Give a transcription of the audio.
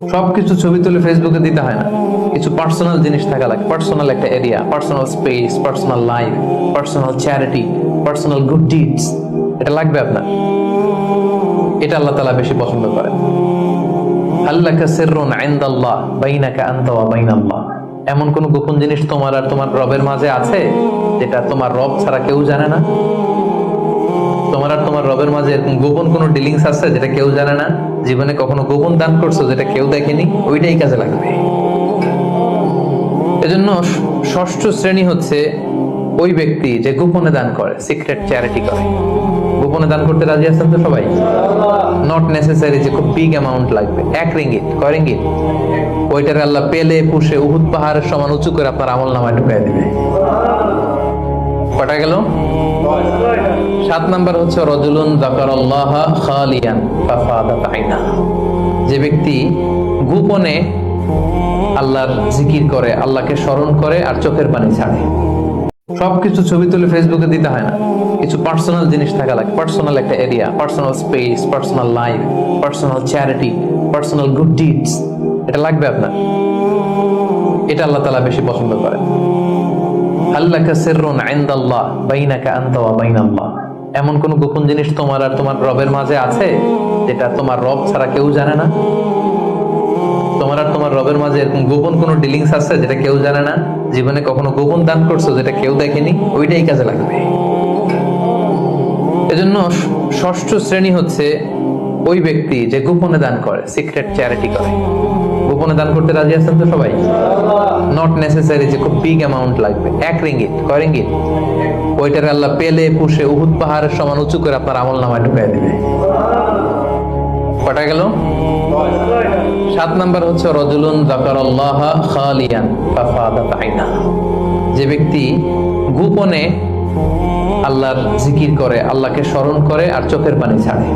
সবকিছু ছবি তুলে ফেসবুকে দিতে হয় না। কিছু পার্সোনাল জিনিস থাকা লাগে। পার্সোনাল একটা area personal space personal life personal charity personal good deeds এটা লাগবে আপনার। এটা আল্লাহ তালা বেশি পছন্দ করেন। আল্লাহ সিররুন ইনদাল্লাহ, বাইনাকা আনতা ওয়া বাইনাল্লাহ। এমন কোন গোপন জিনিস তোমার আর তোমার রবের মাঝে আছে যেটা তোমার রব ছাড়া কেউ জানে না? তোমার আর তোমার রবের মাঝে গোপন কোনো ডিলিংস আছে যেটা কেউ জানে না? জীবনে কখনো গোপন দান করছ যেটা কেউ দেখেনি? ওইটাই কাজে লাগবে। এজন্য ষষ্ঠ শ্রেণি হচ্ছে ওই ব্যক্তি যে গোপনে দান করে সিক্রেট চ্যারিটি করে। গোপনে দান করতে রাজি আছেন তো সবাই? নট নেসেসারি যে খুব বিগ অ্যামাউন্ট লাগবে। এক রিঙ্গিত কয় রিঙ্গিত ওইটার আল্লাহ পেলে, পুষে, উহুদ পাহাড়ের সমান উঁচু করে আপনার আমল নামায় ঢুকাই দিবে। কটা গেল? সাত নাম্বার হচ্ছে রজুলুন জাকারাল্লাহ খালিয়ান ফাফাদাত যে ব্যক্তি গোপনে আল্লাহর জিকির করে, আল্লাহকে স্মরণ করে আর চোখের পানি ছাড়ে। সবকিছু ছবি তুলে ফেসবুকে দিতে হয় না। কিছু পার্সোনাল জিনিস থাকা লাগে। পার্সোনাল একটা area personal space personal life personal charity personal good deeds এটা লাগবে আপনার। এটা আল্লাহ তালা বেশি পছন্দ করেন। আল্লাহ সিররুন ইনদাল্লাহ, বাইনাকা আনতা বাইনাল্লাহ। এমন কোন গোপন জিনিস তোমার আর তোমার রবের মাঝে আছে? যেটা তোমার রব ছাড়া কেউ জানে না? তোমার আর তোমার রবের মাঝে এরকম গোপন কোনো ডিলিংস আছে যেটা কেউ জানে না? জীবনে কখনো গোপন দান করছ যেটা কেউ দেখেনি? ওইটাই কাজে লাগবে। এজন্য ষষ্ঠ শ্রেণি হচ্ছে ওই ব্যক্তি যে গোপনে দান করে সিক্রেট চ্যারিটি করে। গোপনে দান করতে রাজি আছেন তো সবাই? নট নেসেসারি যে খুব বিগ অ্যামাউন্ট লাগবে। এক রিঙ্গিত কয় রিঙ্গিত ওইটার আল্লাহ পেলে, পুষে, উহুদ পাহাড়ের সমান উঁচু করে আপনার আমল নামায় ঢুকাই দিবে। কটা গেল? সাত নাম্বার হচ্ছে, রজুলুন জাকারাল্লাহ খালিয়ান ফাফাদাত আইনা যে ব্যক্তি গোপনে আল্লাহর জিকির করে, আল্লাহকে স্মরণ করে আর চোখের পানি ছাড়ে।